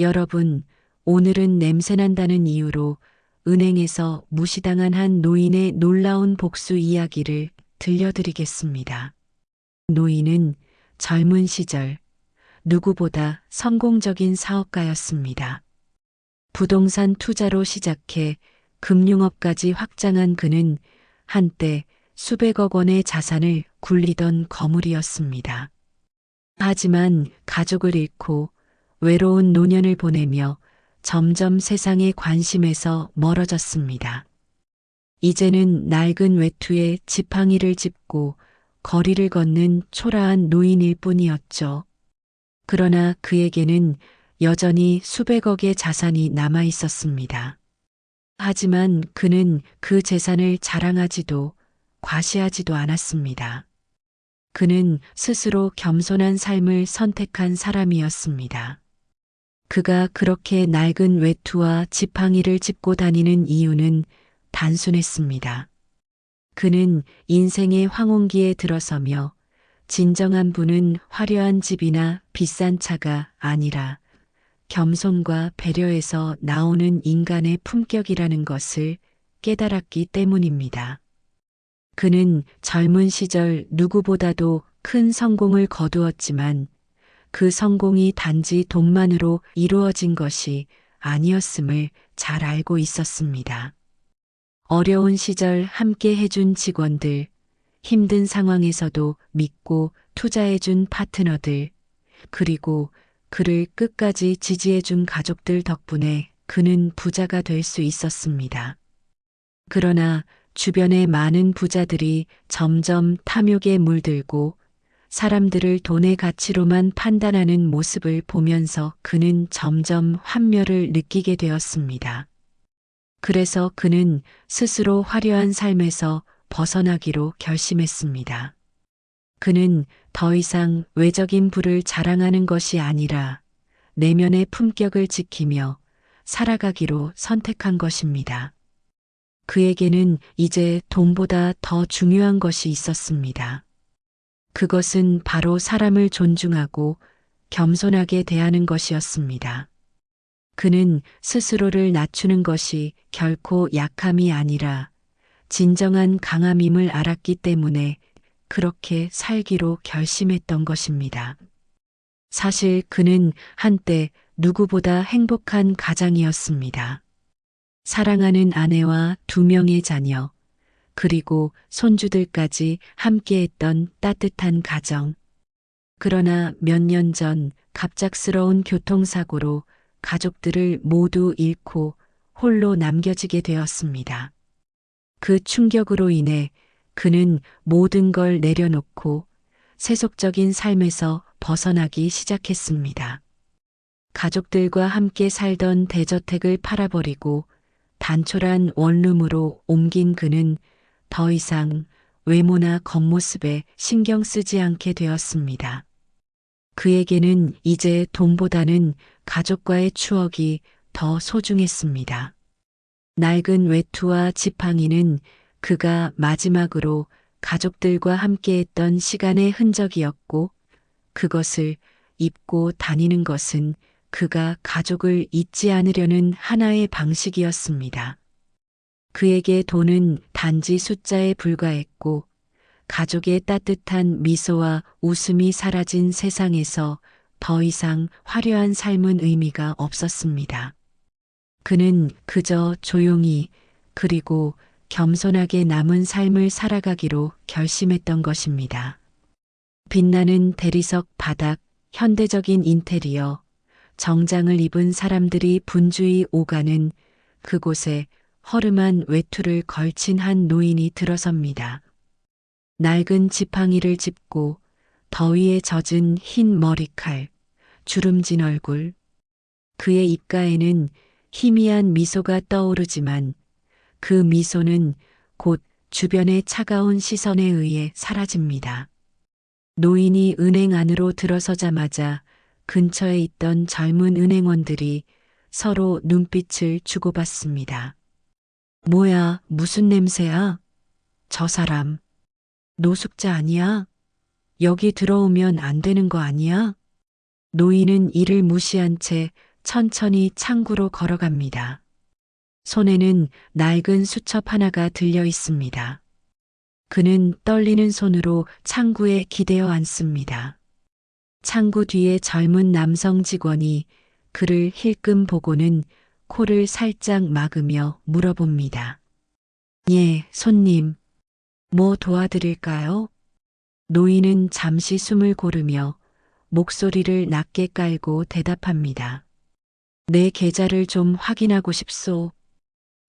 여러분, 오늘은 냄새난다는 이유로 은행에서 무시당한 한 노인의 놀라운 복수 이야기를 들려드리겠습니다. 노인은 젊은 시절 누구보다 성공적인 사업가였습니다. 부동산 투자로 시작해 금융업까지 확장한 그는 한때 수백억 원의 자산을 굴리던 거물이었습니다. 하지만 가족을 잃고 외로운 노년을 보내며 점점 세상의 관심에서 멀어졌습니다. 이제는 낡은 외투에 지팡이를 짚고 거리를 걷는 초라한 노인일 뿐이었죠. 그러나 그에게는 여전히 수백억의 자산이 남아 있었습니다. 하지만 그는 그 재산을 자랑하지도 과시하지도 않았습니다. 그는 스스로 겸손한 삶을 선택한 사람이었습니다. 그가 그렇게 낡은 외투와 지팡이를 짚고 다니는 이유는 단순했습니다. 그는 인생의 황혼기에 들어서며 진정한 분은 화려한 집이나 비싼 차가 아니라 겸손과 배려에서 나오는 인간의 품격이라는 것을 깨달았기 때문입니다. 그는 젊은 시절 누구보다도 큰 성공을 거두었지만 그 성공이 단지 돈만으로 이루어진 것이 아니었음을 잘 알고 있었습니다. 어려운 시절 함께 해준 직원들, 힘든 상황에서도 믿고 투자해준 파트너들, 그리고 그를 끝까지 지지해준 가족들 덕분에 그는 부자가 될 수 있었습니다. 그러나 주변의 많은 부자들이 점점 탐욕에 물들고 사람들을 돈의 가치로만 판단하는 모습을 보면서 그는 점점 환멸을 느끼게 되었습니다. 그래서 그는 스스로 화려한 삶에서 벗어나기로 결심했습니다. 그는 더 이상 외적인 부를 자랑하는 것이 아니라 내면의 품격을 지키며 살아가기로 선택한 것입니다. 그에게는 이제 돈보다 더 중요한 것이 있었습니다. 그것은 바로 사람을 존중하고 겸손하게 대하는 것이었습니다. 그는 스스로를 낮추는 것이 결코 약함이 아니라 진정한 강함임을 알았기 때문에 그렇게 살기로 결심했던 것입니다. 사실 그는 한때 누구보다 행복한 가장이었습니다. 사랑하는 아내와 두 명의 자녀, 그리고 손주들까지 함께했던 따뜻한 가정. 그러나 몇 년 전 갑작스러운 교통사고로 가족들을 모두 잃고 홀로 남겨지게 되었습니다. 그 충격으로 인해 그는 모든 걸 내려놓고 세속적인 삶에서 벗어나기 시작했습니다. 가족들과 함께 살던 대저택을 팔아버리고 단촐한 원룸으로 옮긴 그는 더 이상 외모나 겉모습에 신경 쓰지 않게 되었습니다. 그에게는 이제 돈보다는 가족과의 추억이 더 소중했습니다. 낡은 외투와 지팡이는 그가 마지막으로 가족들과 함께했던 시간의 흔적이었고 그것을 입고 다니는 것은 그가 가족을 잊지 않으려는 하나의 방식이었습니다. 그에게 돈은 단지 숫자에 불과했고 가족의 따뜻한 미소와 웃음이 사라진 세상에서 더 이상 화려한 삶은 의미가 없었습니다. 그는 그저 조용히 그리고 겸손하게 남은 삶을 살아가기로 결심했던 것입니다. 빛나는 대리석 바닥, 현대적인 인테리어, 정장을 입은 사람들이 분주히 오가는 그곳에 허름한 외투를 걸친 한 노인이 들어섭니다. 낡은 지팡이를 짚고 더위에 젖은 흰 머리칼, 주름진 얼굴. 그의 입가에는 희미한 미소가 떠오르지만 그 미소는 곧 주변의 차가운 시선에 의해 사라집니다. 노인이 은행 안으로 들어서자마자 근처에 있던 젊은 은행원들이 서로 눈빛을 주고받습니다. 뭐야, 무슨 냄새야? 저 사람. 노숙자 아니야? 여기 들어오면 안 되는 거 아니야? 노인은 이를 무시한 채 천천히 창구로 걸어갑니다. 손에는 낡은 수첩 하나가 들려 있습니다. 그는 떨리는 손으로 창구에 기대어 앉습니다. 창구 뒤에 젊은 남성 직원이 그를 힐끔 보고는 코를 살짝 막으며 물어봅니다. 예, 손님. 뭐 도와드릴까요? 노인은 잠시 숨을 고르며 목소리를 낮게 깔고 대답합니다. 내 계좌를 좀 확인하고 싶소.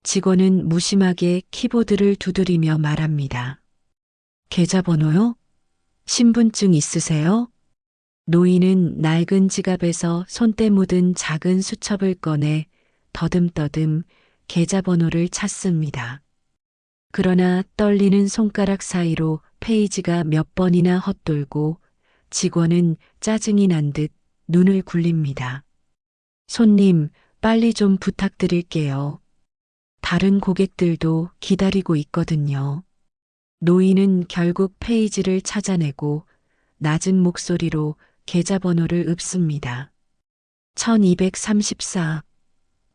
직원은 무심하게 키보드를 두드리며 말합니다. 계좌번호요? 신분증 있으세요? 노인은 낡은 지갑에서 손때 묻은 작은 수첩을 꺼내 더듬더듬 계좌번호를 찾습니다. 그러나 떨리는 손가락 사이로 페이지가 몇 번이나 헛돌고 직원은 짜증이 난 듯 눈을 굴립니다. 손님, 빨리 좀 부탁드릴게요. 다른 고객들도 기다리고 있거든요. 노인은 결국 페이지를 찾아내고 낮은 목소리로 계좌번호를 읊습니다. 1234,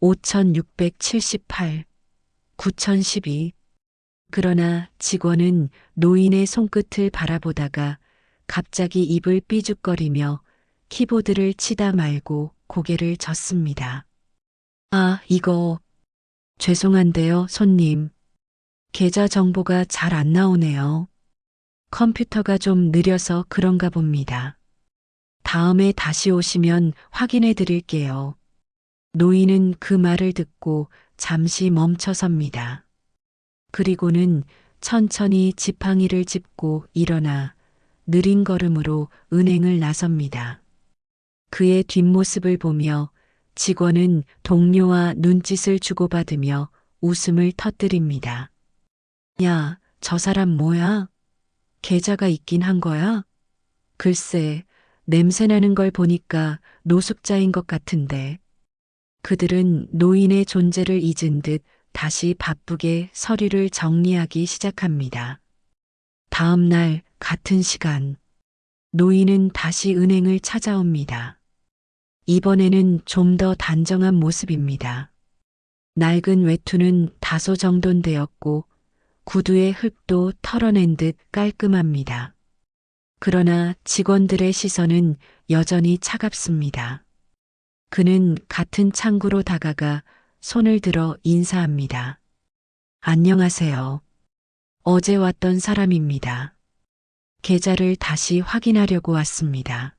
5678, 9012. 그러나 직원은 노인의 손끝을 바라보다가 갑자기 입을 삐죽거리며 키보드를 치다 말고 고개를 젓습니다. 아, 이거. 죄송한데요, 손님. 계좌 정보가 잘 안 나오네요. 컴퓨터가 좀 느려서 그런가 봅니다. 다음에 다시 오시면 확인해 드릴게요. 노인은 그 말을 듣고 잠시 멈춰섭니다. 그리고는 천천히 지팡이를 짚고 일어나 느린 걸음으로 은행을 나섭니다. 그의 뒷모습을 보며 직원은 동료와 눈짓을 주고받으며 웃음을 터뜨립니다. 야, 저 사람 뭐야? 계좌가 있긴 한 거야? 글쎄, 냄새나는 걸 보니까 노숙자인 것 같은데. 그들은 노인의 존재를 잊은 듯 다시 바쁘게 서류를 정리하기 시작합니다. 다음 날 같은 시간, 노인은 다시 은행을 찾아옵니다. 이번에는 좀 더 단정한 모습입니다. 낡은 외투는 다소 정돈되었고 구두의 흙도 털어낸 듯 깔끔합니다. 그러나 직원들의 시선은 여전히 차갑습니다. 그는 같은 창구로 다가가 손을 들어 인사합니다. 안녕하세요. 어제 왔던 사람입니다. 계좌를 다시 확인하려고 왔습니다.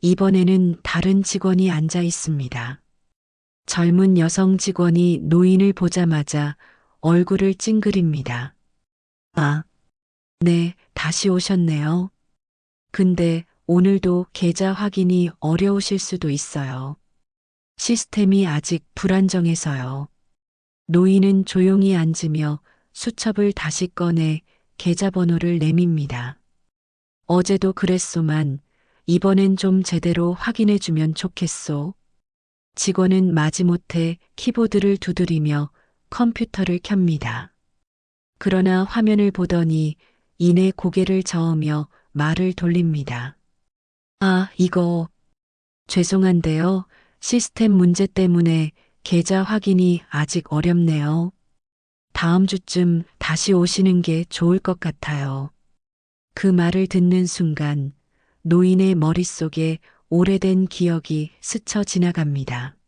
이번에는 다른 직원이 앉아 있습니다. 젊은 여성 직원이 노인을 보자마자 얼굴을 찡그립니다. 아, 네, 다시 오셨네요. 근데 오늘도 계좌 확인이 어려우실 수도 있어요. 시스템이 아직 불안정해서요. 노인은 조용히 앉으며 수첩을 다시 꺼내 계좌번호를 내밉니다. 어제도 그랬소만 이번엔 좀 제대로 확인해 주면 좋겠소. 직원은 마지못해 키보드를 두드리며 컴퓨터를 켭니다. 그러나 화면을 보더니 이내 고개를 저으며 말을 돌립니다. 아, 이거. 죄송한데요. 시스템 문제 때문에 계좌 확인이 아직 어렵네요. 다음 주쯤 다시 오시는 게 좋을 것 같아요. 그 말을 듣는 순간 노인의 머릿속에 오래된 기억이 스쳐 지나갑니다.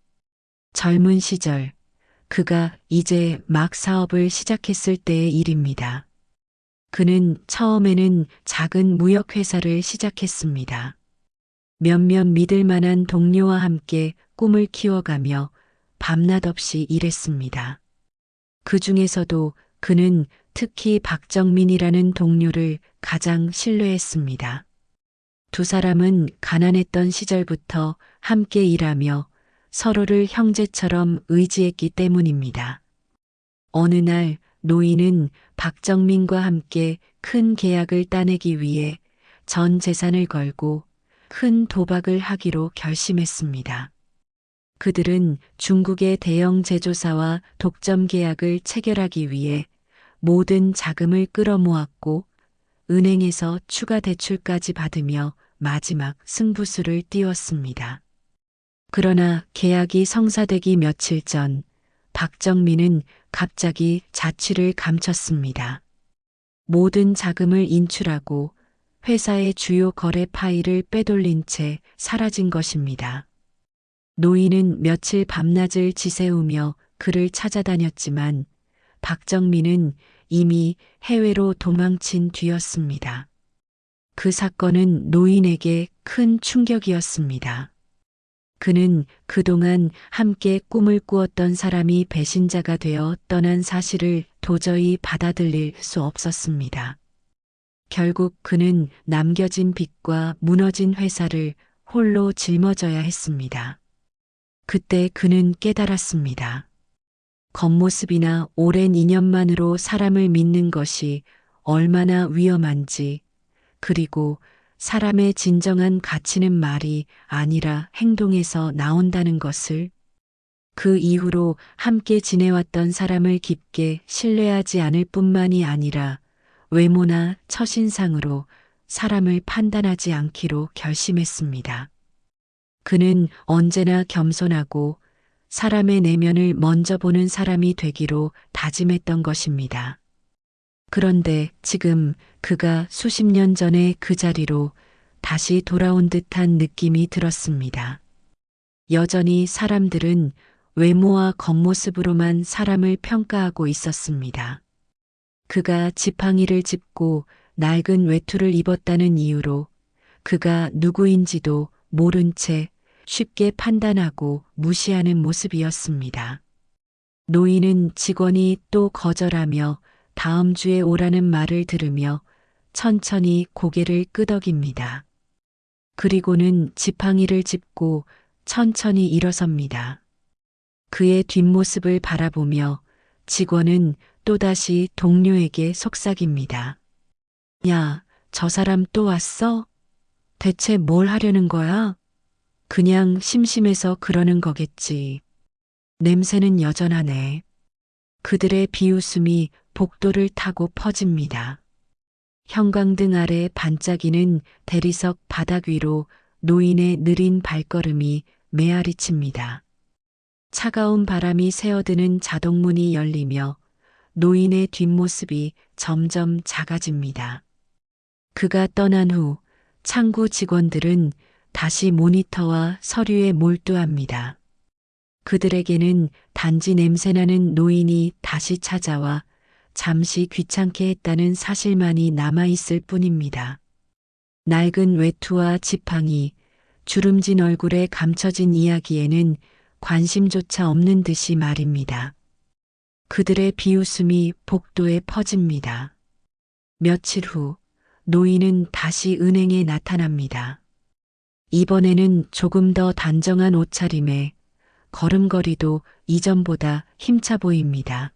젊은 시절, 그가 이제 막 사업을 시작했을 때의 일입니다. 그는 처음에는 작은 무역회사를 시작했습니다. 몇몇 믿을 만한 동료와 함께 꿈을 키워가며 밤낮 없이 일했습니다. 그 중에서도 그는 특히 박정민이라는 동료를 가장 신뢰했습니다. 두 사람은 가난했던 시절부터 함께 일하며 서로를 형제처럼 의지했기 때문입니다. 어느 날 노인은 박정민과 함께 큰 계약을 따내기 위해 전 재산을 걸고 큰 도박을 하기로 결심했습니다. 그들은 중국의 대형 제조사와 독점 계약을 체결하기 위해 모든 자금을 끌어모았고 은행에서 추가 대출까지 받으며 마지막 승부수를 띄웠습니다. 그러나 계약이 성사되기 며칠 전 박정민은 갑자기 자취를 감췄습니다. 모든 자금을 인출하고 회사의 주요 거래 파일을 빼돌린 채 사라진 것입니다. 노인은 며칠 밤낮을 지새우며 그를 찾아다녔지만 박정민은 이미 해외로 도망친 뒤였습니다. 그 사건은 노인에게 큰 충격이었습니다. 그는 그동안 함께 꿈을 꾸었던 사람이 배신자가 되어 떠난 사실을 도저히 받아들일 수 없었습니다. 결국 그는 남겨진 빚과 무너진 회사를 홀로 짊어져야 했습니다. 그때 그는 깨달았습니다. 겉모습이나 오랜 인연만으로 사람을 믿는 것이 얼마나 위험한지, 그리고 사람의 진정한 가치는 말이 아니라 행동에서 나온다는 것을 그 이후로 함께 지내왔던 사람을 깊게 신뢰하지 않을 뿐만이 아니라 외모나 처신상으로 사람을 판단하지 않기로 결심했습니다. 그는 언제나 겸손하고 사람의 내면을 먼저 보는 사람이 되기로 다짐했던 것입니다. 그런데 지금 그가 수십 년 전에 그 자리로 다시 돌아온 듯한 느낌이 들었습니다. 여전히 사람들은 외모와 겉모습으로만 사람을 평가하고 있었습니다. 그가 지팡이를 짚고 낡은 외투를 입었다는 이유로 그가 누구인지도 모른 채 쉽게 판단하고 무시하는 모습이었습니다. 노인은 직원이 또 거절하며 다음 주에 오라는 말을 들으며 천천히 고개를 끄덕입니다. 그리고는 지팡이를 짚고 천천히 일어섭니다. 그의 뒷모습을 바라보며 직원은 또다시 동료에게 속삭입니다. 야, 저 사람 또 왔어? 대체 뭘 하려는 거야? 그냥 심심해서 그러는 거겠지. 냄새는 여전하네. 그들의 비웃음이 복도를 타고 퍼집니다. 형광등 아래 반짝이는 대리석 바닥 위로 노인의 느린 발걸음이 메아리칩니다. 차가운 바람이 새어드는 자동문이 열리며 노인의 뒷모습이 점점 작아집니다. 그가 떠난 후 창구 직원들은 다시 모니터와 서류에 몰두합니다. 그들에게는 단지 냄새나는 노인이 다시 찾아와 잠시 귀찮게 했다는 사실만이 남아있을 뿐입니다. 낡은 외투와 지팡이, 주름진 얼굴에 감춰진 이야기에는 관심조차 없는 듯이 말입니다. 그들의 비웃음이 복도에 퍼집니다. 며칠 후 노인은 다시 은행에 나타납니다. 이번에는 조금 더 단정한 옷차림에 걸음걸이도 이전보다 힘차 보입니다.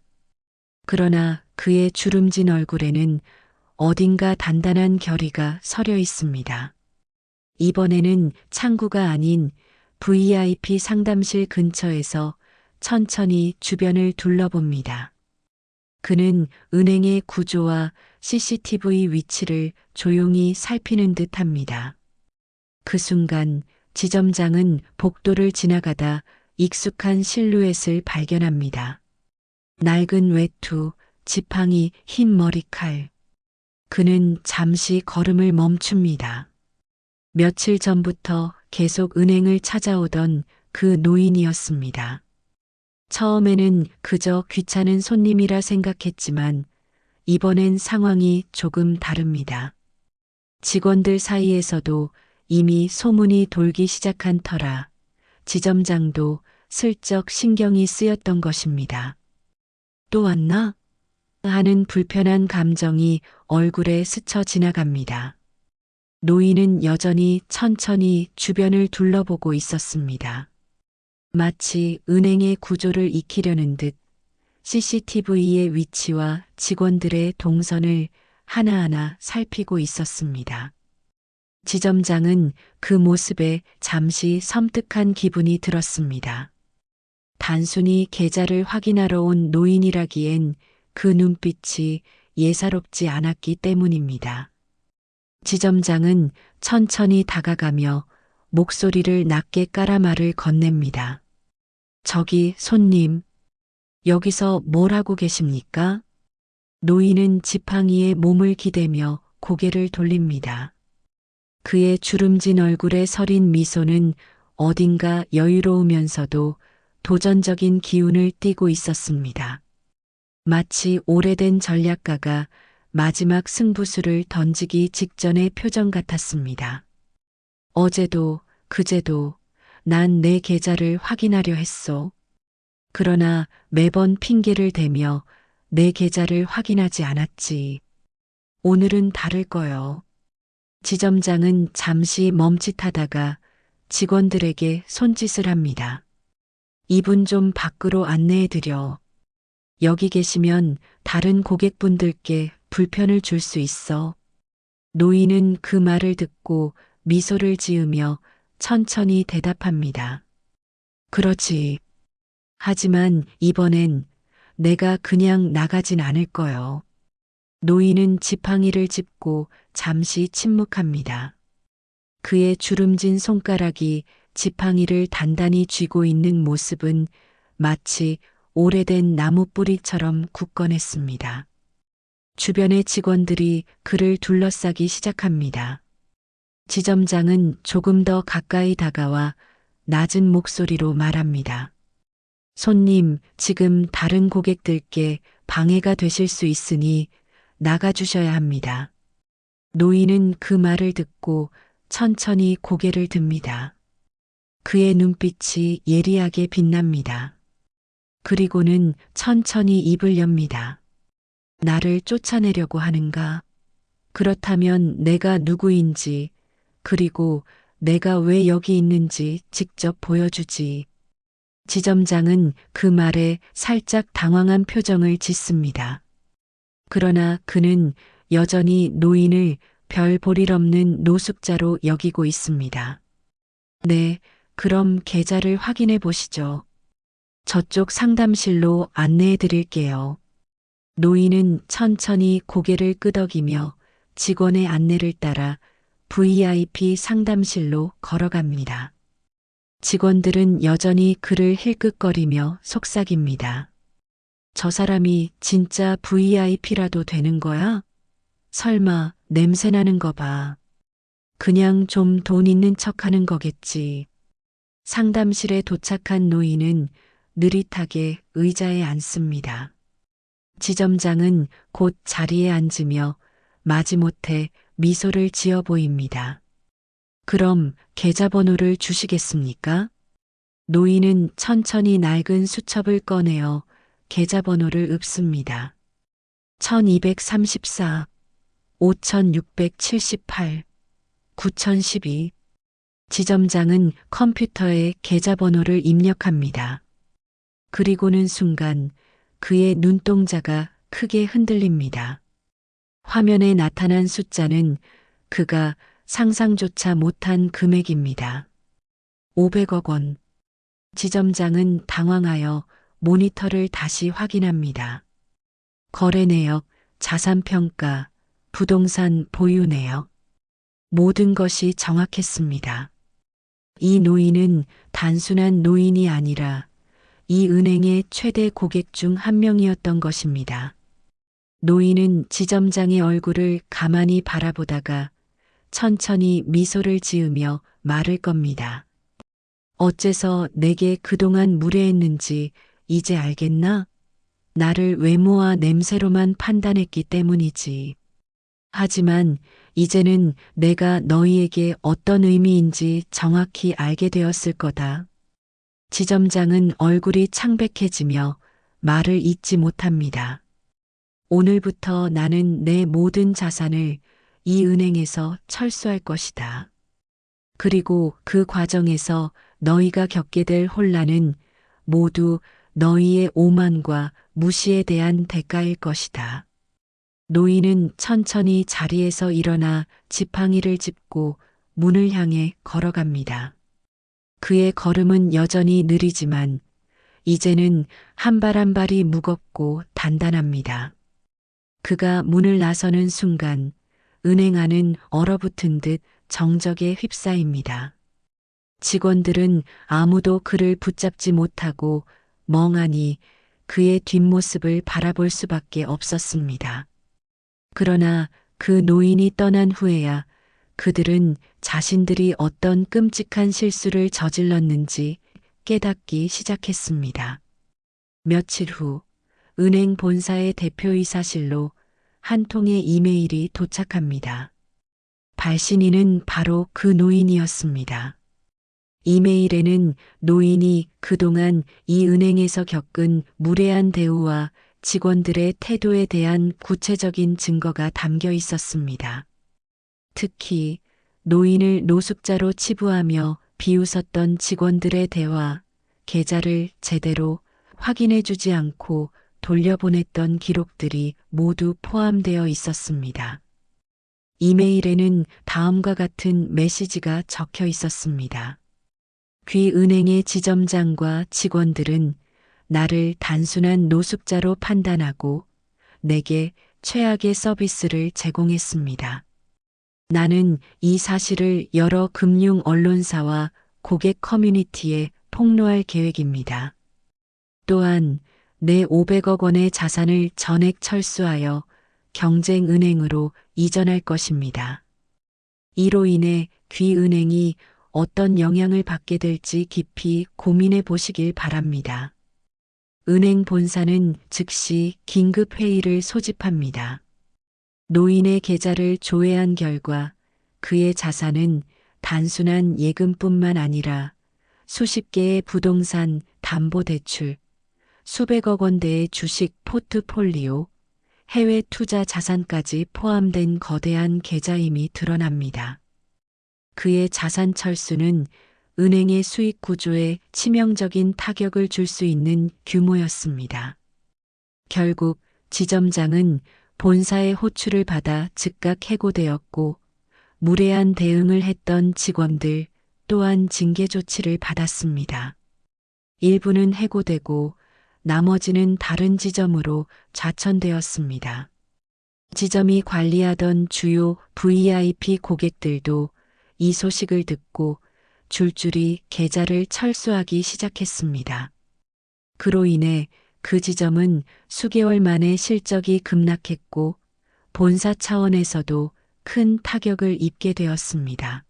그러나 그의 주름진 얼굴에는 어딘가 단단한 결의가 서려 있습니다. 이번에는 창구가 아닌 VIP 상담실 근처에서 천천히 주변을 둘러봅니다. 그는 은행의 구조와 CCTV 위치를 조용히 살피는 듯 합니다. 그 순간 지점장은 복도를 지나가다 익숙한 실루엣을 발견합니다. 낡은 외투, 지팡이, 흰 머리칼. 그는 잠시 걸음을 멈춥니다. 며칠 전부터 계속 은행을 찾아오던 그 노인이었습니다. 처음에는 그저 귀찮은 손님이라 생각했지만 이번엔 상황이 조금 다릅니다. 직원들 사이에서도 이미 소문이 돌기 시작한 터라 지점장도 슬쩍 신경이 쓰였던 것입니다. 또 왔나? 하는 불편한 감정이 얼굴에 스쳐 지나갑니다. 노인은 여전히 천천히 주변을 둘러보고 있었습니다. 마치 은행의 구조를 익히려는 듯 CCTV의 위치와 직원들의 동선을 하나하나 살피고 있었습니다. 지점장은 그 모습에 잠시 섬뜩한 기분이 들었습니다. 단순히 계좌를 확인하러 온 노인이라기엔 그 눈빛이 예사롭지 않았기 때문입니다. 지점장은 천천히 다가가며 목소리를 낮게 깔아 말을 건넵니다. 저기 손님, 여기서 뭘 하고 계십니까? 노인은 지팡이에 몸을 기대며 고개를 돌립니다. 그의 주름진 얼굴에 서린 미소는 어딘가 여유로우면서도 도전적인 기운을 띠고 있었습니다. 마치 오래된 전략가가 마지막 승부수를 던지기 직전의 표정 같았습니다. 어제도 그제도 난 내 계좌를 확인하려 했소. 그러나 매번 핑계를 대며 내 계좌를 확인하지 않았지. 오늘은 다를 거요. 지점장은 잠시 멈칫하다가 직원들에게 손짓을 합니다. 이분 좀 밖으로 안내해 드려. 여기 계시면 다른 고객분들께 불편을 줄 수 있어. 노인은 그 말을 듣고 미소를 지으며 천천히 대답합니다. 그렇지. 하지만 이번엔 내가 그냥 나가진 않을 거요. 노인은 지팡이를 짚고 잠시 침묵합니다. 그의 주름진 손가락이 지팡이를 단단히 쥐고 있는 모습은 마치 오래된 나무 뿌리처럼 굳건했습니다. 주변의 직원들이 그를 둘러싸기 시작합니다. 지점장은 조금 더 가까이 다가와 낮은 목소리로 말합니다. 손님, 지금 다른 고객들께 방해가 되실 수 있으니 나가주셔야 합니다. 노인은 그 말을 듣고 천천히 고개를 듭니다. 그의 눈빛이 예리하게 빛납니다. 그리고는 천천히 입을 엽니다. 나를 쫓아내려고 하는가? 그렇다면 내가 누구인지, 그리고 내가 왜 여기 있는지 직접 보여주지. 지점장은 그 말에 살짝 당황한 표정을 짓습니다. 그러나 그는 여전히 노인을 별 볼일 없는 노숙자로 여기고 있습니다. 네, 그럼 계좌를 확인해 보시죠. 저쪽 상담실로 안내해 드릴게요. 노인은 천천히 고개를 끄덕이며 직원의 안내를 따라 VIP 상담실로 걸어갑니다. 직원들은 여전히 그를 힐끗거리며 속삭입니다. 저 사람이 진짜 VIP라도 되는 거야? 설마 냄새나는 거 봐. 그냥 좀 돈 있는 척 하는 거겠지. 상담실에 도착한 노인은 느릿하게 의자에 앉습니다. 지점장은 곧 자리에 앉으며 마지못해 미소를 지어 보입니다. 그럼 계좌번호를 주시겠습니까? 노인은 천천히 낡은 수첩을 꺼내어 계좌번호를 읊습니다. 1234, 5678, 9012. 지점장은 컴퓨터에 계좌번호를 입력합니다. 그리고는 순간 그의 눈동자가 크게 흔들립니다. 화면에 나타난 숫자는 그가 상상조차 못한 금액입니다. 500억 원. 지점장은 당황하여 모니터를 다시 확인합니다. 거래 내역, 자산 평가, 부동산 보유 내역. 모든 것이 정확했습니다. 이 노인은 단순한 노인이 아니라 이 은행의 최대 고객 중 한 명이었던 것입니다. 노인은 지점장의 얼굴을 가만히 바라보다가 천천히 미소를 지으며 말을 겁니다. 어째서 내게 그동안 무례했는지 이제 알겠나? 나를 외모와 냄새로만 판단했기 때문이지. 하지만 이제는 내가 너희에게 어떤 의미인지 정확히 알게 되었을 거다. 지점장은 얼굴이 창백해지며 말을 잇지 못합니다. 오늘부터 나는 내 모든 자산을 이 은행에서 철수할 것이다. 그리고 그 과정에서 너희가 겪게 될 혼란은 모두 너희의 오만과 무시에 대한 대가일 것이다. 노인은 천천히 자리에서 일어나 지팡이를 짚고 문을 향해 걸어갑니다. 그의 걸음은 여전히 느리지만 이제는 한 발 한 발이 무겁고 단단합니다. 그가 문을 나서는 순간 은행 안은 얼어붙은 듯 정적에 휩싸입니다. 직원들은 아무도 그를 붙잡지 못하고 멍하니 그의 뒷모습을 바라볼 수밖에 없었습니다. 그러나 그 노인이 떠난 후에야 그들은 자신들이 어떤 끔찍한 실수를 저질렀는지 깨닫기 시작했습니다. 며칠 후 은행 본사의 대표이사실로 한 통의 이메일이 도착합니다. 발신인은 바로 그 노인이었습니다. 이메일에는 노인이 그동안 이 은행에서 겪은 무례한 대우와 직원들의 태도에 대한 구체적인 증거가 담겨 있었습니다. 특히 노인을 노숙자로 치부하며 비웃었던 직원들의 대화, 계좌를 제대로 확인해 주지 않고 돌려보냈던 기록들이 모두 포함되어 있었습니다. 이메일에는 다음과 같은 메시지가 적혀 있었습니다. 귀 은행의 지점장과 직원들은 나를 단순한 노숙자로 판단하고 내게 최악의 서비스를 제공했습니다. 나는 이 사실을 여러 금융 언론사와 고객 커뮤니티에 폭로할 계획입니다. 또한 내 500억 원의 자산을 전액 철수하여 경쟁은행으로 이전할 것입니다. 이로 인해 귀은행이 어떤 영향을 받게 될지 깊이 고민해 보시길 바랍니다. 은행 본사는 즉시 긴급 회의를 소집합니다. 노인의 계좌를 조회한 결과 그의 자산은 단순한 예금뿐만 아니라 수십 개의 부동산 담보대출, 수백억 원대의 주식 포트폴리오, 해외 투자 자산까지 포함된 거대한 계좌임이 드러납니다. 그의 자산 철수는 은행의 수익 구조에 치명적인 타격을 줄 수 있는 규모였습니다. 결국 지점장은 본사의 호출을 받아 즉각 해고되었고 무례한 대응을 했던 직원들 또한 징계 조치를 받았습니다. 일부는 해고되고 나머지는 다른 지점으로 좌천되었습니다. 지점이 관리하던 주요 VIP 고객들도 이 소식을 듣고 줄줄이 계좌를 철수하기 시작했습니다. 그로 인해 그 지점은 수개월 만에 실적이 급락했고 본사 차원에서도 큰 타격을 입게 되었습니다.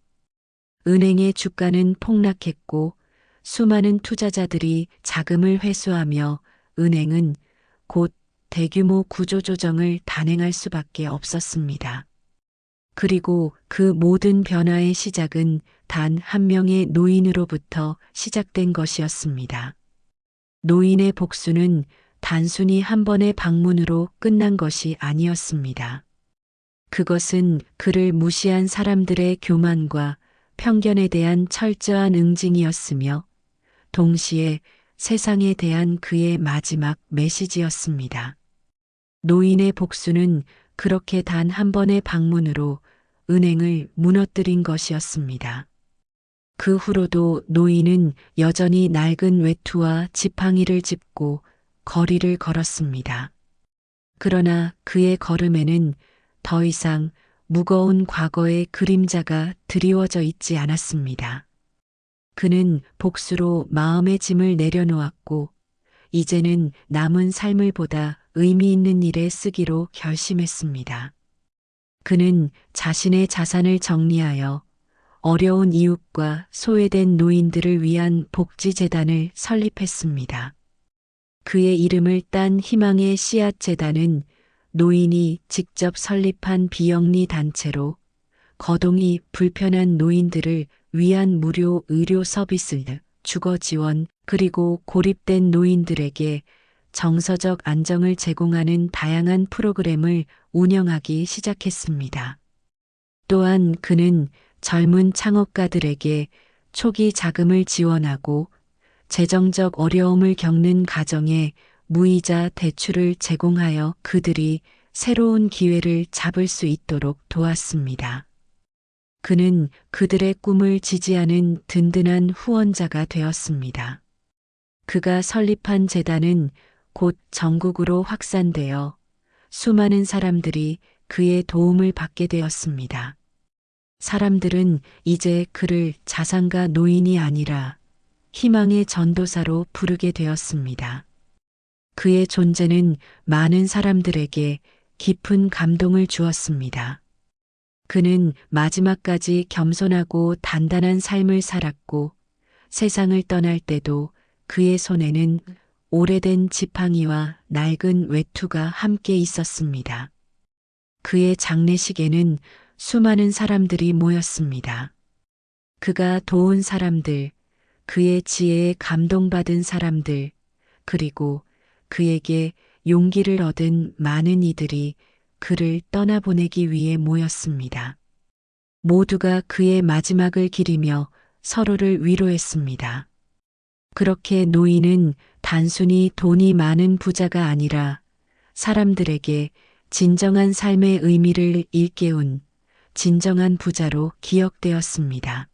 은행의 주가는 폭락했고 수많은 투자자들이 자금을 회수하며 은행은 곧 대규모 구조조정을 단행할 수밖에 없었습니다. 그리고 그 모든 변화의 시작은 단 한 명의 노인으로부터 시작된 것이었습니다. 노인의 복수는 단순히 한 번의 방문으로 끝난 것이 아니었습니다. 그것은 그를 무시한 사람들의 교만과 편견에 대한 철저한 응징이었으며 동시에 세상에 대한 그의 마지막 메시지였습니다. 노인의 복수는 그렇게 단 한 번의 방문으로 은행을 무너뜨린 것이었습니다. 그 후로도 노인은 여전히 낡은 외투와 지팡이를 짚고 거리를 걸었습니다. 그러나 그의 걸음에는 더 이상 무거운 과거의 그림자가 드리워져 있지 않았습니다. 그는 복수로 마음의 짐을 내려놓았고, 이제는 남은 삶을 보다 의미 있는 일에 쓰기로 결심했습니다. 그는 자신의 자산을 정리하여 어려운 이웃과 소외된 노인들을 위한 복지재단을 설립했습니다. 그의 이름을 딴 희망의 씨앗 재단은 노인이 직접 설립한 비영리 단체로 거동이 불편한 노인들을 위한 무료 의료 서비스, 주거 지원, 그리고 고립된 노인들에게 정서적 안정을 제공하는 다양한 프로그램을 운영하기 시작했습니다. 또한 그는 젊은 창업가들에게 초기 자금을 지원하고 재정적 어려움을 겪는 가정에 무이자 대출을 제공하여 그들이 새로운 기회를 잡을 수 있도록 도왔습니다. 그는 그들의 꿈을 지지하는 든든한 후원자가 되었습니다. 그가 설립한 재단은 곧 전국으로 확산되어 수많은 사람들이 그의 도움을 받게 되었습니다. 사람들은 이제 그를 자산가 노인이 아니라 희망의 전도사로 부르게 되었습니다. 그의 존재는 많은 사람들에게 깊은 감동을 주었습니다. 그는 마지막까지 겸손하고 단단한 삶을 살았고 세상을 떠날 때도 그의 손에는 오래된 지팡이와 낡은 외투가 함께 있었습니다. 그의 장례식에는 수많은 사람들이 모였습니다. 그가 도운 사람들, 그의 지혜에 감동받은 사람들, 그리고 그에게 용기를 얻은 많은 이들이 그를 떠나보내기 위해 모였습니다. 모두가 그의 마지막을 기리며 서로를 위로했습니다. 그렇게 노인은 단순히 돈이 많은 부자가 아니라 사람들에게 진정한 삶의 의미를 일깨운 진정한 부자로 기억되었습니다.